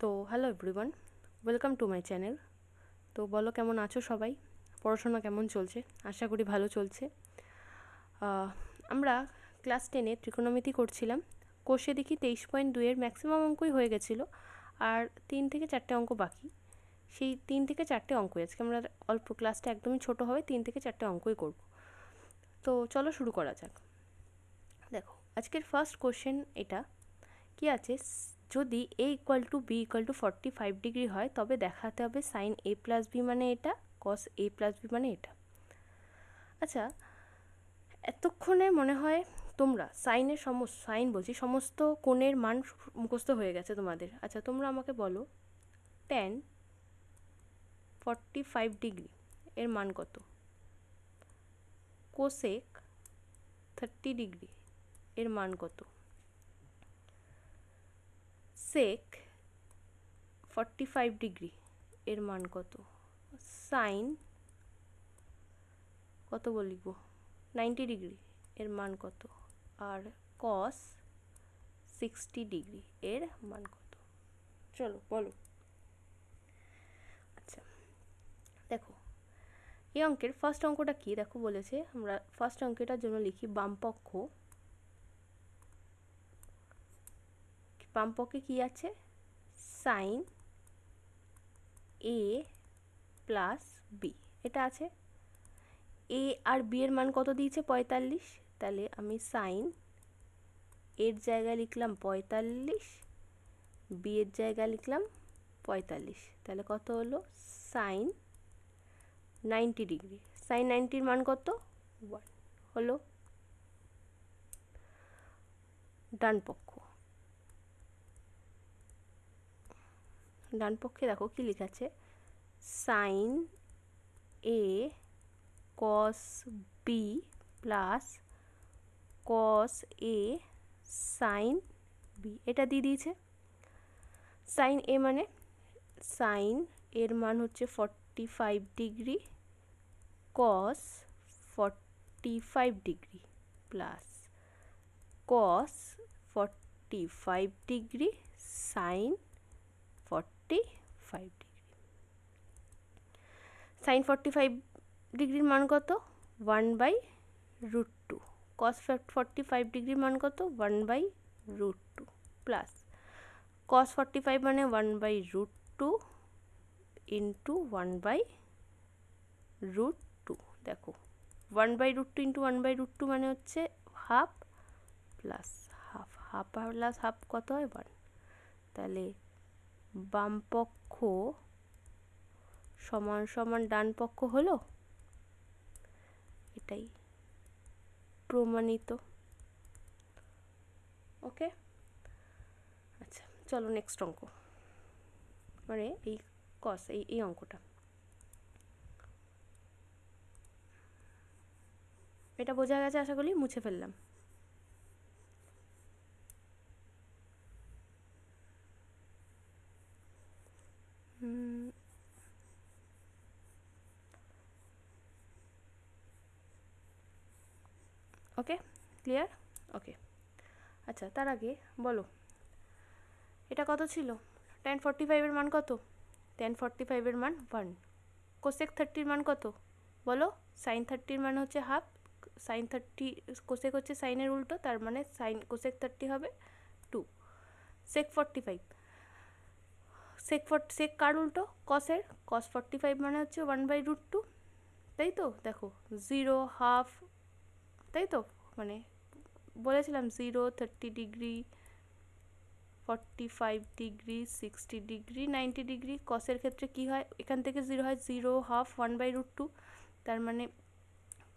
তো hello everyone welcome to my channel তো বলো কেমন আছো সবাই? পড়াশোনা কেমন চলছে? আশা করি ভালো চলছে। আমরা ক্লাস টেনে ত্রিকোণমিতি করছিলাম। কোষে দেখি তেইশ পয়েন্ট দুইয়ের ম্যাক্সিমাম অঙ্কই হয়ে গেছিল, আর তিন থেকে চারটে অঙ্ক বাকি। সেই তিন থেকে চারটে অঙ্কই, আজকে আমরা অল্প ক্লাসটা একদমই ছোট হবে, তিন থেকে চারটে অঙ্কই করব। তো চলো শুরু করা যাক। দেখো, আজকের ফার্স্ট কোশ্চেন এটা। কি আছে? যদি A equal to B equal to forty five degree হয়, তবে দেখাতে হবে সাইন এ প্লাস বি মানে এটা কস এ প্লাস বি মানে এটা। আচ্ছা এতক্ষণে মনে হয় তোমরা সাইনের সমস্ত সাইন বলছি, সমস্ত কোণের মান মুখস্থ হয়ে গেছে তোমাদের। আচ্ছা তোমরা আমাকে বলো টেন ফর্টি ফাইভ ডিগ্রি এর মান কত? কোসেক থার্টি ডিগ্রি এর মান কত? সেক ফর্টি ফাইভ ডিগ্রি এর মান কত? সাইন কত বলিব নাইনটি ডিগ্রি এর মান কত? আর কস সিক্সটি ডিগ্রি এর মান কত? চলো, বলো। আচ্ছা দেখো, এই অঙ্কের ফার্স্ট অঙ্কটা কি? দেখো বলেছে, আমরা ফার্স্ট অঙ্কটার জন্য লিখি বামপক্ষ বামপক্ষে কি আছে? Sine A plus B. এটা আছে। এ আর বি এর মান কত দিয়েছে? পঁয়তাল্লিশ। তাহলে আমি সাইন এর জায়গায় লিখলাম পঁয়তাল্লিশ, বি এর জায়গায় লিখলাম পঁয়তাল্লিশ। তাহলে কত হলো? Sine ninety degree. সাইন নাইনটির মান কত? ওয়ান। হলো ডান পক্ষ ডান পক্ষে দেখো কি লেখা আছে sine A cos B plus cos A sine B এটা দিয়ে দিয়েছে। সাইন এ মানে সাইন এর মান হচ্ছে forty five degree cos forty five degree plus cos forty five degree sine forty five degree sine forty five ডিগ্রির মান কত? One by root two cos forty five ডিগ্রির মান কত? One by root two plus cos forty five মানে one by root two into one by root two দেখো one by root two into one by root two মানে হচ্ছে half plus half half plus half কত হয়? One তাহলে বামপক্ষ সমান সমান ডান পক্ষ হলো? এটাই প্রমাণিত। ওকে? আচ্ছা চলো নেক্সট অঙ্ক। মানে এই কস এই এই অঙ্কটা। এটা বোঝা গেছে, আশা করি মুছে ফেললাম। ওকে ক্লিয়ার ওকে আচ্ছা তার আগে বলো। এটা কত ছিল? টেন ফর্টি ফাইভের মান কত? টেন ফর্টি ফাইভের মান ওয়ান কোসেক থার্টির মান কত? বলো সাইন থার্টির মান হচ্ছে হাফ সাইন থার্টি কোসেক হচ্ছে সাইনের উল্টো, তার মানে সাইন কোসেক থার্টি হবে two sec forty five sec for sec কার উল্টো? কসের কস ফর্টি ফাইভ মানে হচ্ছে ওয়ান বাই রুট টু তাই তো? দেখো জিরো হাফ তাই তো? মানে বলেছিলাম zero thirty degree forty five degree sixty degree ninety degree কসের ক্ষেত্রে কি হয়? এখান থেকে জিরো হয় zero half one by root two তার মানে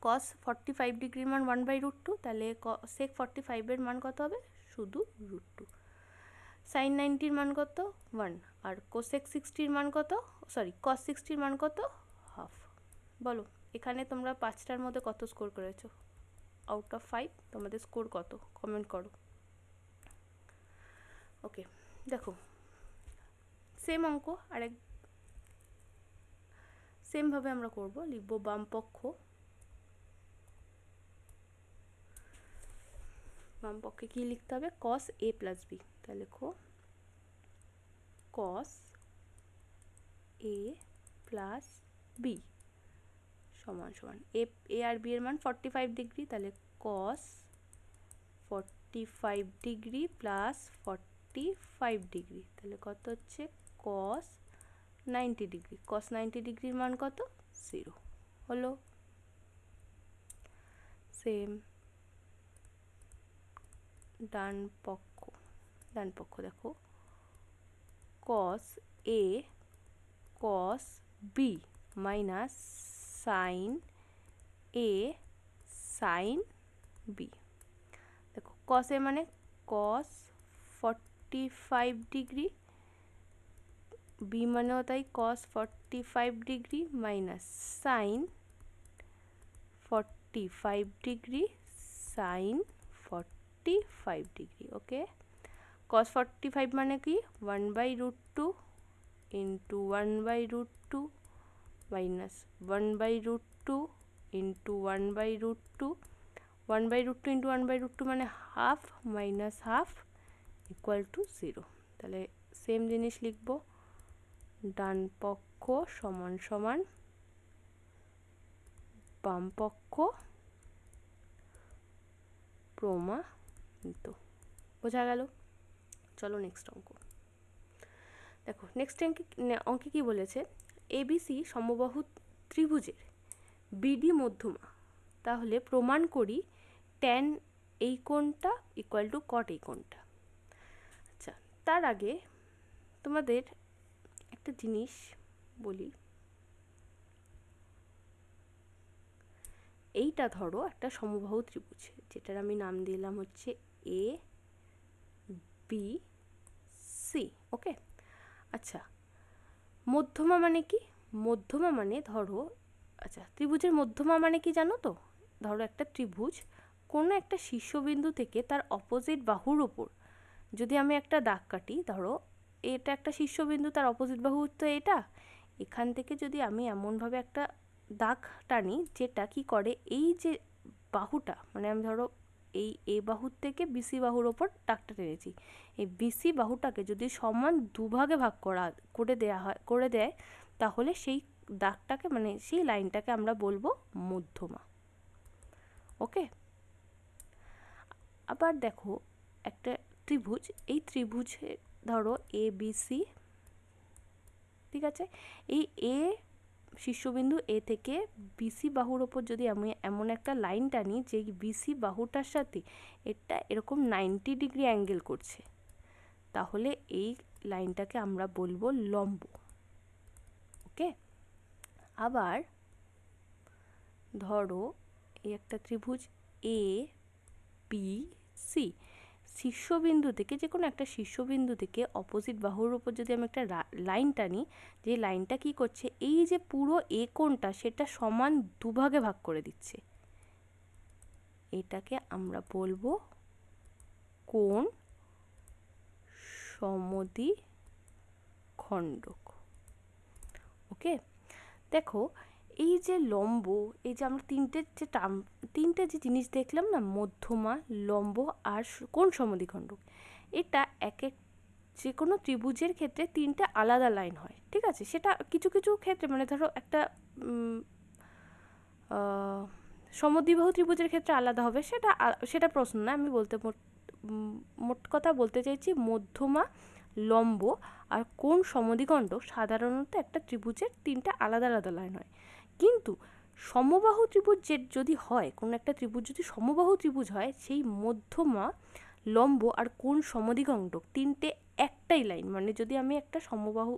কস ফর্টি ফাইভ ডিগ্রির মান ওয়ান বাই রুট টু তাহলে ক সেক ফর্টি ফাইভের মান কত হবে? শুধু রুট টু সাইন নাইনটির মান কত? ওয়ান আর কোসেক সিক্সটির মান কত? সরি কস সিক্সটির মান কত? হাফ বলো, এখানে তোমরা পাঁচটার মধ্যে কত স্কোর করেছ? আউট অফ ফাইভ তোমাদের স্কোর কত? কমেন্ট করো। ওকে দেখো সেম অঙ্ক, আরেক সেমভাবে আমরা করব, লিখব বাম পক্ষ। কী লিখতে হবে? কস এ প্লাস বি তাহলে লেখো কস এ প্লাস বি সমান সমান। এ এ আর বি এর মান ফর্টি ফাইভ ডিগ্রি তাহলে cos forty five degree plus forty five degree তাহলে কত হচ্ছে? Cos ninety degree cos ninety ডিগ্রির মান কত? জিরো হলো? সেম ডান পক্ষ। ডান পক্ষ, দেখো। Cos A cos B minus sine A sine B দেখো কস এ মানে ফর্টি ফাইভ ডিগ্রি বি মানেও তাই cos forty five degree minus sine forty five degree sine forty five degree okay cos forty five মানে কি? One by root two into one by root two minus one by root two into one by root two one by root two into one by root two মানে half minus half equal to zero তাহলে same জিনিস লিখব। ডান পক্ষ সমান সমান বাম পক্ষ প্রমাণিত। বোঝা গেল? চলো নেক্সট অঙ্ক। দেখো নেক্সট অঙ্কে অঙ্কে কী বলেছে? এবিসি সমবাহু ত্রিভুজের বিডি মধ্যমা। তাহলে প্রমাণ করি ট্যান এই কোণটা ইকুয়াল টু কট এই কোণটা। আচ্ছা তার আগে তোমাদের একটা জিনিস বলি। এইটা ধরো একটা সমবাহু ত্রিভুজ, যেটার আমি নাম দিলাম হচ্ছে এ বি সি, ওকে? আচ্ছা মধ্যমা মানে কি? মধ্যমা মানে ধরো আচ্ছা ত্রিভুজের মধ্যমা মানে কি জানো তো? ধরো একটা ত্রিভুজ, কোনো একটা শীর্ষবিন্দু থেকে তার অপোজিট বাহুর ওপর যদি আমি একটা দাগ কাটি, ধরো, এটা একটা শীর্ষবিন্দু, তার অপোজিট বাহু তো এটা? এখান থেকে যদি আমি এমনভাবে একটা দাগ টানি, যেটা কি করে? এই যে বাহুটা মানে আমি ধরো এই এ বাহুর থেকে বিসি বাহুর ওপর দাগটা টেনেছি। এই বিসি বাহুটাকে যদি সমান দুভাগে ভাগ করা, করে দেয়া হয়, করে দেয়, তাহলে সেই দাগটাকে মানে সেই লাইনটাকে আমরা বলব মধ্যমা। ওকে? আবার দেখো, একটা ত্রিভুজ, এই ত্রিভুজে ধরো এ বি সি ঠিক আছে? এই এ শীর্ষবিন্দু এ থেকে বিসি বাহুর ওপর যদি আমি এমন একটা লাইন টানি যে বিসি বাহুটার সাথে এটা এরকম নাইনটি ডিগ্রি অ্যাঙ্গেল করছে, তাহলে এই লাইনটাকে আমরা বলব লম্ব। ওকে? আবার ধরো এই একটা ত্রিভুজ এ বি সি শীর্ষবিন্দু থেকে যে কোনো একটা শীর্ষবিন্দু থেকে অপোজিট বাহুর উপর যদি আমি একটা লাইন টানি, যে লাইনটা কি করছে? এই যে পুরো এ কোণটা সেটা সমান দুভাগে ভাগ করে দিচ্ছে। এটাকে আমরা বলব কোণ খণ্ডক। ওকে? দেখো এই যে লম্ব, এই যে আমরা তিনটে যে টার্ম তিনটে যে জিনিস দেখলাম না, মধ্যমা, লম্ব আর কোন সমদ্বিখণ্ডক? এটা এক এক যে কোনো ত্রিভুজের ক্ষেত্রে তিনটে আলাদা লাইন হয়, ঠিক আছে? সেটা কিছু কিছু ক্ষেত্রে মানে ধরো একটা সমদ্বিবাহু ত্রিভুজের ক্ষেত্রে আলাদা হবে, সেটা সেটা প্রশ্ন না, আমি বলতে মোট কথা বলতে চাইছি মধ্যমা, লম্ব আর কোন সমদ্বিখণ্ডক সাধারণত একটা ত্রিভুজের তিনটা আলাদা আলাদা লাইন হয়। কিন্তু সমবাহু ত্রিভুজ যে যদি হয়, কোনো একটা ত্রিভুজ যদি সমবাহু ত্রিভুজ হয়, সেই মধ্যমা, লম্ব আর কোন সমদ্বিখণ্ডক তিনটে একটাই লাইন। মানে যদি আমি একটা সমবাহু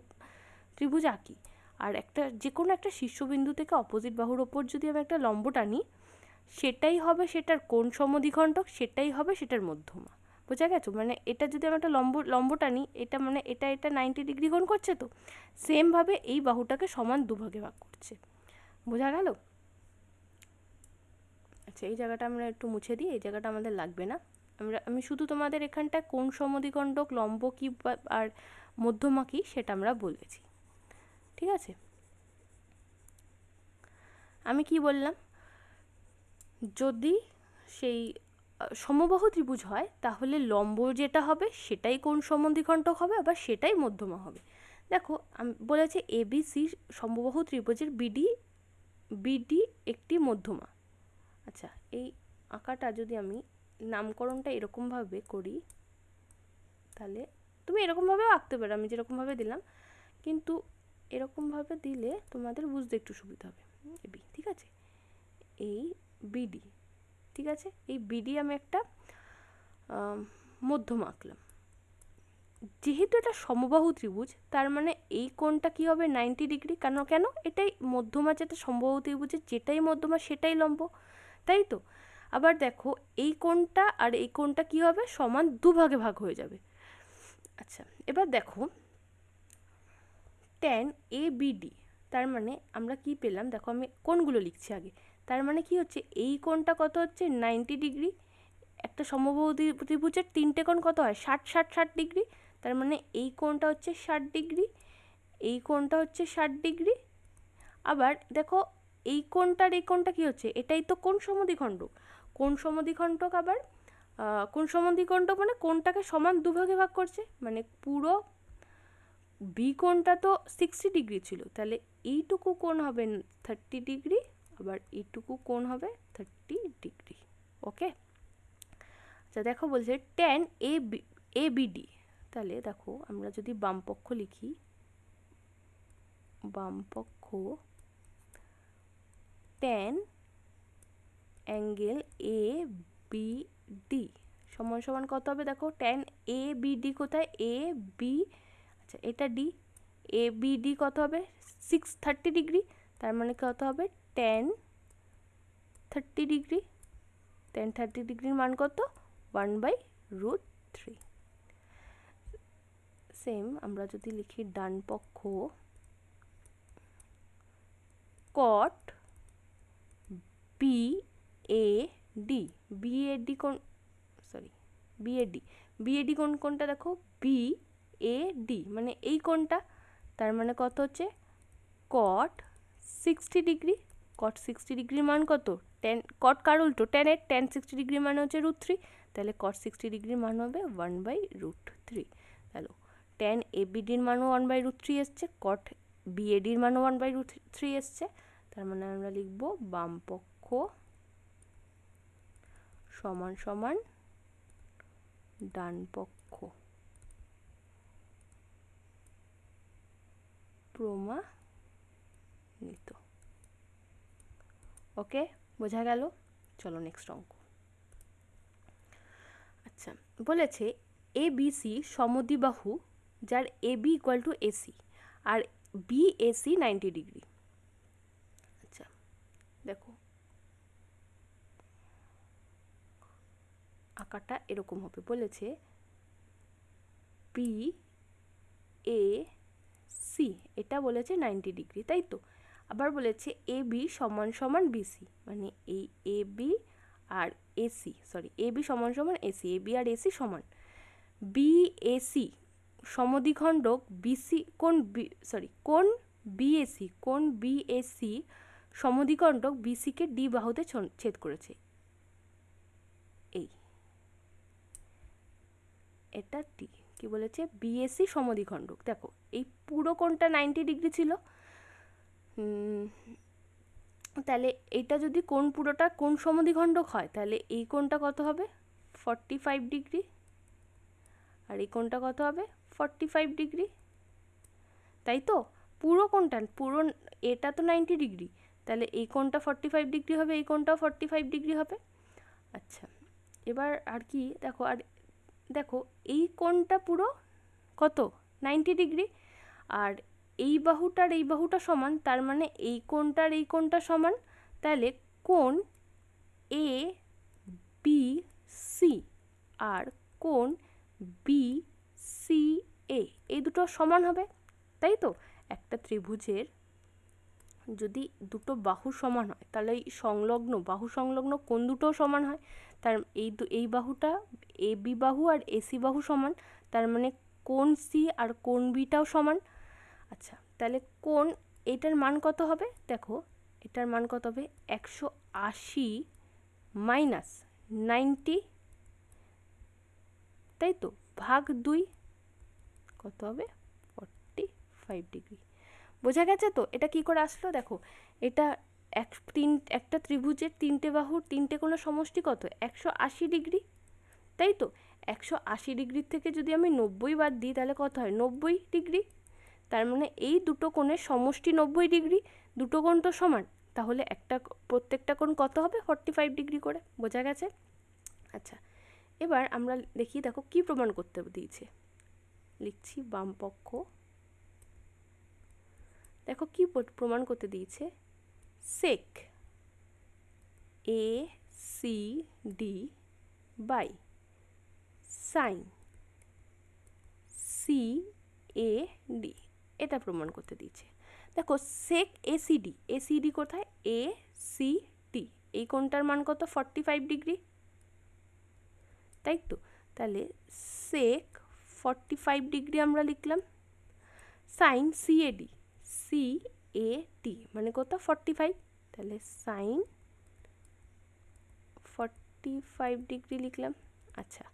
ত্রিভুজ আঁকি আর একটা যে কোনো একটা শীর্ষবিন্দু থেকে অপোজিট বাহুর ওপর যদি আমি একটা লম্ব টানি, সেটাই হবে সেটার কোন সমদ্বিখণ্ডক সেটাই হবে সেটার মধ্যমা। বোঝা গেছো? মানে এটা যদি আমি একটা লম্ব লম্ব টানি, এটা মানে এটা এটা নাইনটি ডিগ্রি কোণ করছে তো? সেমভাবে এই বাহুটাকে সমান দুভাগে ভাগ করছে। বোঝা গেল? আচ্ছা এই জায়গাটা আমরা একটু মুছে দিই, এই জায়গাটা আমাদের লাগবে না। আমরা, আমি শুধু তোমাদের এখানটায় কোন সমদ্বিখণ্ডক লম্ব কি আর মধ্যমা কি সেটা আমরা বলেছি। ঠিক আছে? আমি কি বললাম? যদি সেই সমবাহু ত্রিভুজ হয়, তাহলে লম্ব যেটা হবে সেটাই কোন সম্বন্ধীখণ্ডক হবে, আবার সেটাই মধ্যমা হবে। দেখো, আম- বলেছে এবিসি সমবাহু ত্রিভুজের বিডি বিডি একটি মধ্যমা। আচ্ছা এই আঁকাটা যদি আমি নামকরণটা এরকমভাবে করি, তাহলে তুমি এরকমভাবেও আঁকতে পারো, আমি যেরকমভাবে দিলাম। কিন্তু এরকমভাবে দিলে তোমাদের বুঝতে একটু সুবিধা হবে। বি, ঠিক আছে? এই বিডি, ঠিক আছে? এই বিডি আমি একটা মধ্যম আঁকলাম। যেহেতু এটা সমবাহু ত্রিভুজ, তার মানে এই কোণটা কি হবে নাইনটি ডিগ্রি কেন কেন? এটাই মধ্যমা যেটা সমবাহু ত্রিভুজের, যেটাই মধ্যমা সেটাই লম্ব, তাই তো? আবার দেখো, এই কোণটা আর এই কোণটা কি হবে? সমান দুভাগে ভাগ হয়ে যাবে। আচ্ছা এবার দেখো ট্যান এ বিডি তার মানে আমরা কি পেলাম? দেখো, আমি কোণগুলো লিখছি আগে। তার মানে কি হচ্ছে? এই কোণটা কত হচ্ছে? নাইনটি ডিগ্রি একটা সমবাহু ত্রি- ত্রিভুজের তিনটে কোণ কত হয়? ষাট ষাট ষাট ডিগ্রি তার মানে এই কোণটা হচ্ছে ষাট ডিগ্রি, এই কোণটা হচ্ছে ষাট ডিগ্রি। আবার দেখো, এই কোণটার এই কোণটা কী হচ্ছে? এটাই তো কোন সমদ্বিখণ্ডক। কোন সমদ্বিখণ্ডক আবার কোন কোণ সমদ্বিখণ্ডক মানে কোণটাকে সমান দুভাগে ভাগ করছে। মানে পুরো বি কোণটা তো সিক্সটি ডিগ্রি ছিল। তাহলে এইটুকু কোণ হবে থার্টি ডিগ্রি, আবার এইটুকু কোণ হবে থার্টি ডিগ্রি। ওকে আচ্ছা দেখো বলছে tan A B A BD তাহলে দেখো আমরা যদি বামপক্ষ লিখি বামপক্ষ tan angle A B D সমান সমান কত হবে দেখো? টেন এ বি ডি কোথায়? এ বি আচ্ছা এটা ডি এ বি ডি কত হবে? সিক্স থার্টি ডিগ্রি তার মানে কত হবে? Tan thirty degree tan thirty ডিগ্রির মান কত? One by root three same আমরা যদি লিখি ডান পক্ষ cot B A D B A D কোন sorry B A D B A D কোন, কোনটা দেখো? বি এ ডি মানে এই কোনটা? তার মানে কত হচ্ছে? Cot sixty degree cot sixty ডিগ্রির মান কত? টেন কট কার উল্টো? টেনের টেন সিক্সটি ডিগ্রি মানে হচ্ছে রুট থ্রি তাহলে কট সিক্সটি ডিগ্রির মান হবে one by root three tan এবিডির মানও ওয়ান বাই রুট থ্রি এসছে কট বিএডির মানও ওয়ান বাই রুট থ্রি এসছে, তার মানে আমরা লিখব বাম পক্ষ সমান সমান ডান পক্ষ। প্রমাণিত। ওকে, বোঝা গেল? চলো নেক্সট অঙ্ক। আচ্ছা বলেছে এ বি সি সমদ্বিবাহু যার A B equal to AC R B AC ninety degree আচ্ছা দেখো। আঁকাটা এরকম হবে, বলেছে বি এ সি এটা বলেছে নাইনটি ডিগ্রি তাই তো? আবার বলেছে এ বি সমান সমান বিসি মানে এই এ বি আর এসি সরি এ বি সমান সমান এসি এ বি আর এসি সমান। বি এসি সমদ্বিখণ্ডক বিসি কোন বি সরি কোন বিএসি কোন বিএসি সমদ্বিখণ্ডক বিসিকে ডি বাহুতে ছেদ করেছে? এই। এটা টি কি বলেছে? বিএসসি সমদ্বিখণ্ডক। দেখো, এই পুরো কোণটা নাইনটি ডিগ্রি ছিল। তাহলে এইটা যদি কোন পুরোটা কোন সমদ্বিখণ্ডক হয়, তাহলে এই কোণটা কত হবে? ফর্টি ফাইভ ডিগ্রি আর এই কোণটা কত হবে? ফর্টি ফাইভ ডিগ্রি তাই তো? পুরো কোনটা? পুরো এটা তো নাইনটি ডিগ্রি তাহলে এই কোণটা ফর্টি ফাইভ ডিগ্রি হবে, এই কোণটাও ফর্টি ফাইভ ডিগ্রি হবে? আচ্ছা এবার আর কি, দেখো, আর দেখো, এই কোণটা পুরো কত? নাইনটি ডিগ্রি আর এই বাহুটার, এই বাহুটা সমান, তার মানে এই কোণটার এই কোণটা সমান, তাহলে কোণ এ বি সি আর কোণ বি সি এ, এই দুটো সমান হবে, তাই তো? একটা ত্রিভুজের যদি দুটো বাহু সমান হয়, তাহলে এই সংলগ্ন, বাহু সংলগ্ন কোন দুটোও সমান হয়? তার এই এই বাহুটা এ বি বাহু আর এসি বাহু সমান, তার মানে কোন সি আর কোন বিটাও সমান? আচ্ছা তাহলে কোন, এটার মান কত হবে? দেখো, এটার মান কত হবে? একশো আশি মাইনাস নাইনটি, তাই তো? ভাগ দুই কত হবে? ফর্টি ফাইভ ডিগ্রি বোঝা গেছে তো? এটা কি করে আসলো? দেখো, এটা এক তিন, একটা ত্রিভুজের তিনটে বাহুর তিনটে কোনো সমষ্টি কত? একশো আশি ডিগ্রি তাই তো? একশো আশি ডিগ্রির থেকে যদি আমি নব্বই বাদ দিই, তাহলে কত হয়? নব্বই ডিগ্রি তার মানে এই দুটো কোণের সমষ্টি নব্বই ডিগ্রি দুটো কোণ তো সমান। তাহলে একটা প্রত্যেকটা কোণ কত হবে? ফর্টি ফাইভ ডিগ্রি করে। বোঝা গেছে? আচ্ছা এবার আমরা দেখি, দেখো কি প্রমাণ করতে দিয়েছে। লিখছি বাম পক্ষ। দেখো কি প্রমাণ করতে দিয়েছে। Sec A C D by sine C A D এটা প্রমাণ করতে দিয়েছে। দেখো সেক এসিডি এসিডি কোথায়? এ সি ডি এই কোনটার মান কত? ফর্টি ফাইভ ডিগ্রি তাই তো? তাহলে সেক ফর্টি ফাইভ ডিগ্রি আমরা লিখলাম। Sine C A D C A D মানে কত? ফর্টি ফাইভ তাহলে সাইন ফর্টি ফাইভ ডিগ্রি লিখলাম। আচ্ছা।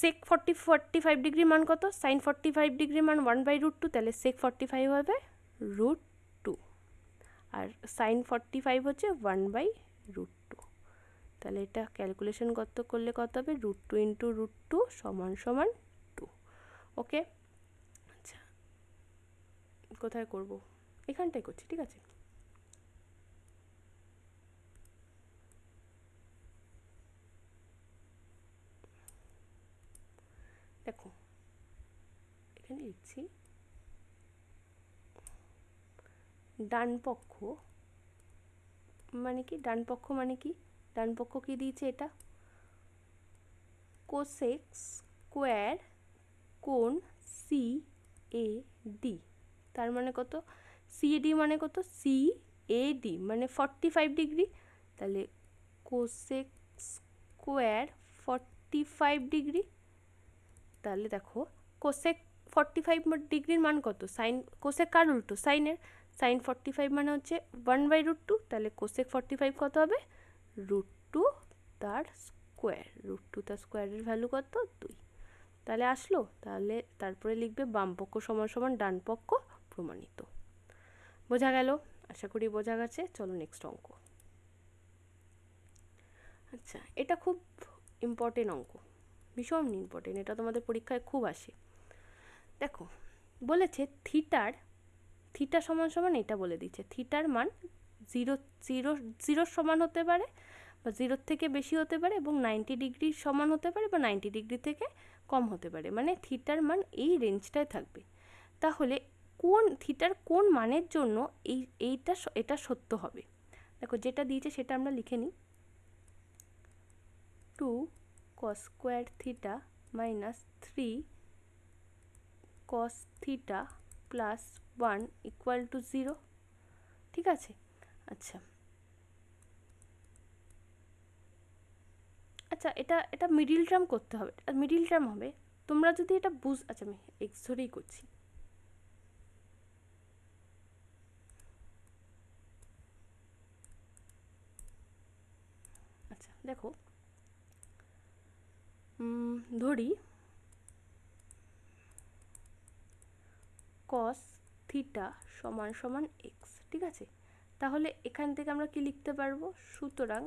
Sec forty forty five degree মান কত? সাইন ফর্টি ফাইভ ডিগ্রি মান ওয়ান বাই রুট টু তাহলে সেক ফর্টি ফাইভ হবে রুট টু আর সাইন ফর্টি ফাইভ হচ্ছে ওয়ান বাই রুট টু তাহলে এটা ক্যালকুলেশন কত করলে কত হবে? Root two into root two সমান সমান টু ওকে আচ্ছা কোথায় করব? এখানটাই করছি, ঠিক আছে? দেখো, এখানে লিখছি ডান পক্ষ মানে কি? ডান পক্ষ মানে কি? ডান পক্ষ কি দিয়েছে এটা? কোসেক্স স্কোয়ার কোন সি এ ডি তার মানে কত? সি এ ডি মানে কত? সি এ ডি মানে ফর্টি ফাইভ ডিগ্রি তাহলে cosec square forty five degree তাহলে দেখো কোসেক ফর্টি ফাইভ ডিগ্রির মান কত? সাইন কোসেক কার উল্টো? সাইনের সাইন ফর্টি ফাইভ মানে হচ্ছে ওয়ান বাই রুট টু তাহলে কোসেক ফর্টি ফাইভ কত হবে? রুট টু তার স্কোয়ার রুট টু তার স্কোয়ারের ভ্যালু কত? দুই। তাহলে আসলো? তাহলে তারপরে লিখবে বাম পক্ষ সমান সমান ডান পক্ষ প্রমাণিত। বোঝা গেল? আশা করি বোঝা গেছে। চলো নেক্সট অঙ্ক। আচ্ছা এটা খুব ইম্পর্টেন্ট অঙ্ক। ভীষণ ইম্পর্টেন্ট এটা তোমাদের পরীক্ষায় খুব আসে। দেখো, বলেছে থিটার থিটা সমান সমান এটা বলে দিচ্ছে। থিটার মান জিরো জিরো জিরোর সমান হতে পারে বা জিরোর থেকে বেশি হতে পারে এবং নাইনটি ডিগ্রির সমান হতে পারে বা নাইনটি ডিগ্রি থেকে কম হতে পারে। মানে থিটার মান এই রেঞ্জটায় থাকবে। তাহলে কোন থিটার কোন মানের জন্য এই, এইটা এটা সত্য হবে? দেখো যেটা দিয়েছে সেটা আমরা লিখে নিই। Two cos square theta minus 3 cos theta plus one equal to zero ঠিক আছে? আচ্ছা। আচ্ছা এটা এটা মিডিল টার্ম করতে হবে মিডিল টার্ম হবে। তোমরা যদি এটা বুঝ আচ্ছা আমি এক্স ধরেই করছি। আচ্ছা দেখো। ধরি। কস থিটা সমান সমান এক্স ঠিক আছে? তাহলে এখান থেকে আমরা কি লিখতে পারব? সুতরাং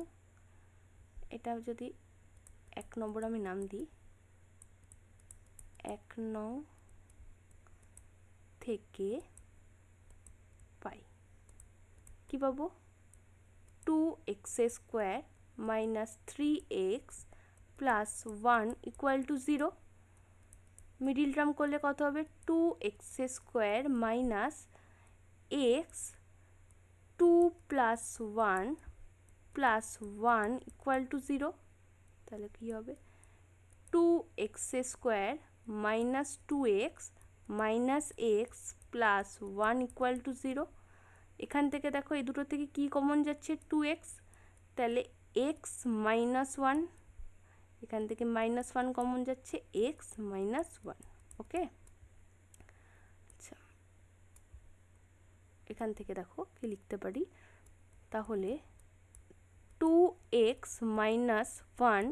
এটা যদি এক নম্বর আমি নাম দিই। এক নং থেকে পাই। কি পাবো? Two X square minus three X plus one equal to zero middle term করলে কত হবে? Two X square minus X two plus one plus one equal to zero তাহলে কী হবে? Two X square minus two X minus X plus one equal to zero এখান থেকে দেখো এই দুটো থেকে কী কমন যাচ্ছে? টু এক্স তাহলে এক্স মাইনাস ওয়ান এখান থেকে মাইনাস ওয়ান কমন যাচ্ছে এক্স মাইনাস ওয়ান ওকে আচ্ছা এখান থেকে দেখো কি লিখতে পারি? তাহলে two x minus one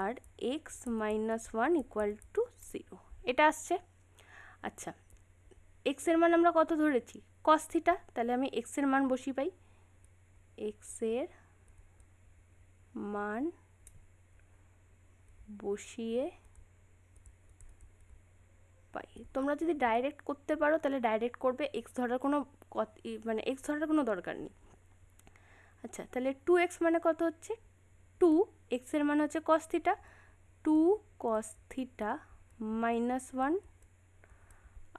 R X minus one equal to zero এটা আসছে? আচ্ছা এক্সের মান আমরা কত ধরেছি? কস থিটা তাহলে আমি এক্সের মান বসি পাই। এক্সের মান বসিয়ে পাই। তোমরা যদি ডাইরেক্ট করতে পারো, তাহলে ডাইরেক্ট করবে। এক্স ধরার কোনো মানে এক্স ধরার কোনো দরকার নেই। আচ্ছা তাহলে টু এক্স মানে কত হচ্ছে? টু এক্সের মানে হচ্ছে cos theta two cos theta minus one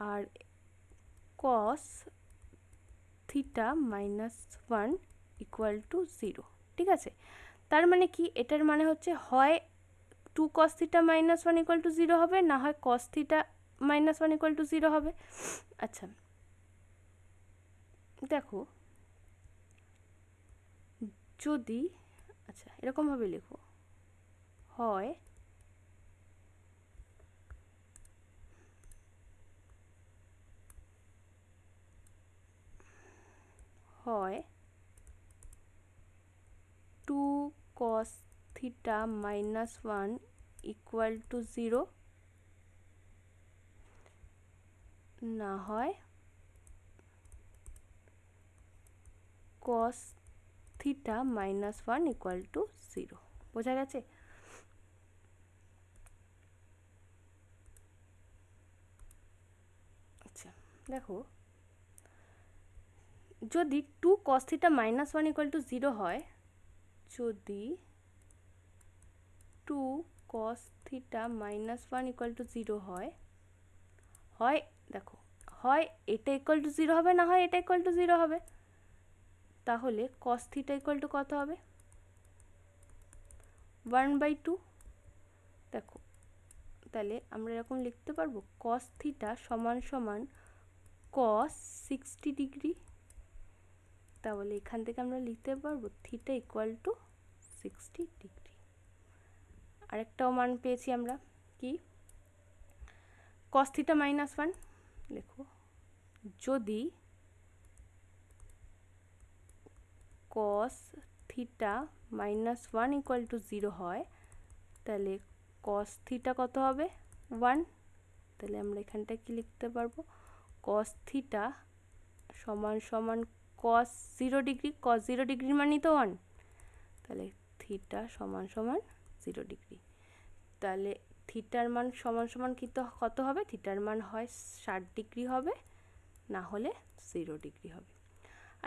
R cos theta minus one equal to zero ঠিক আছে? তার মানে কি? এটার মানে হচ্ছে হয় two cos theta minus one equal to zero হবে, না হয় cos theta minus one equal to zero হবে। আচ্ছা দেখো যদি আচ্ছা এরকমভাবে লেখো। হয় হয় two cos theta minus one equal to zero না হয় cos theta minus one equal to zero. বোঝা গেছে? আচ্ছা দেখো। যদি two cos theta minus one equal to zero হয়, যদি two cos theta minus one equal to zero হয় হয়, দেখো, হয় এটা ইকুয়াল টু জিরো হবে, না হয় এটা ইকুয়াল টু জিরো হবে। তাহলে কস থিটা ইকুয়াল টু কত হবে? ওয়ান বাই টু দেখো, তাহলে আমরা এরকম লিখতে পারব কস থিটা সমান সমান কস সিক্সটি ডিগ্রি তাহলে এখান থেকে আমরা লিখতে পারব theta equal to sixty degree আরেকটাও মান পেয়েছি আমরা, কি? কস থিটা মাইনাস ওয়ান লেখো, যদি cos theta minus one equal to zero হয়, তাহলে কস থিটা কত হবে? ওয়ান তাহলে আমরা এখানটা কি লিখতে পারব? কস থিটা সমান সমান cos zero degree cos zero degree মানেই তো ওয়ান তাহলে থিটা সমান সমান জিরো ডিগ্রি তাহলে থিটার মান সমান সমান কি তো কত হবে? থিটার মান হয় ষাট ডিগ্রি হবে, না হলে জিরো ডিগ্রি হবে।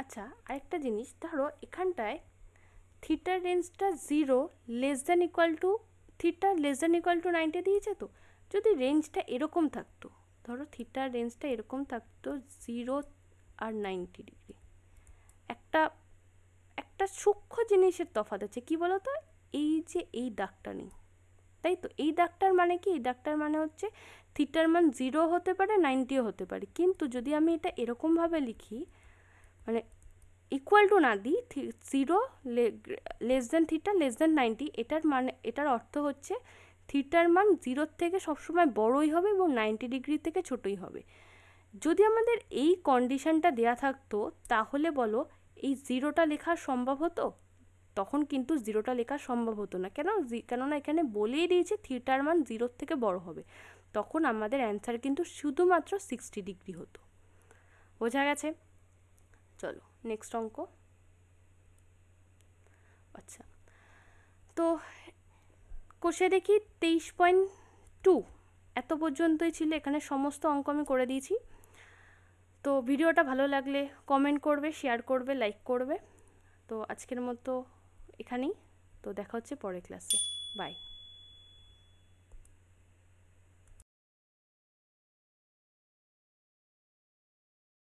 আচ্ছা আরেকটা জিনিস, ধরো এখানটায় থিটার রেঞ্জটা zero less than equal to theta less than equal to ninety দিয়েছে তো? যদি রেঞ্জটা এরকম থাকতো, ধরো থিটার রেঞ্জটা এরকম থাকতো জিরো আর নাইনটি ডিগ্রি একটা একটা সূক্ষ্ম জিনিসের তফাৎ আছে, কি বলো তো এই যে এই দাগটা নেই, তাই তো? এই দাগটার মানে কি? এই দাগটার মানে হচ্ছে থিটার মান জিরো হতে পারে নাইনটিও হতে পারে। কিন্তু যদি আমি এটা এরকমভাবে লিখি মানে ইকুয়াল টু না দিই zero less than theta less than ninety এটার মানে এটার অর্থ হচ্ছে থিটার মান জিরোর থেকে সবসময় বড়ই হবে এবং নাইনটি ডিগ্রি থেকে ছোটই হবে। যদি আমাদের এই কন্ডিশনটা দেয়া থাকতো, তাহলে বলো এই জিরোটা লেখা সম্ভব হতো? তখন কিন্তু জিরোটা লেখা সম্ভব হতো না। কেন? কেননা এখানে বলেই দিয়েছে থিটার মান জিরোর থেকে বড় হবে। তখন আমাদের অ্যান্সার কিন্তু শুধুমাত্র সিক্সটি ডিগ্রি হতো। বোঝা গেছে? চলো নেক্সট অঙ্ক। আচ্ছা তো কষে দেখি তেইশ পয়েন্ট টু এত পর্যন্তই ছিল, এখানে সমস্ত অঙ্ক আমি করে দিয়েছি। তো ভিডিওটা ভালো লাগলে কমেন্ট করবে শেয়ার করবে লাইক করবে। তো আজকের মতো এখানেই, তো দেখা হচ্ছে পরের ক্লাসে বাই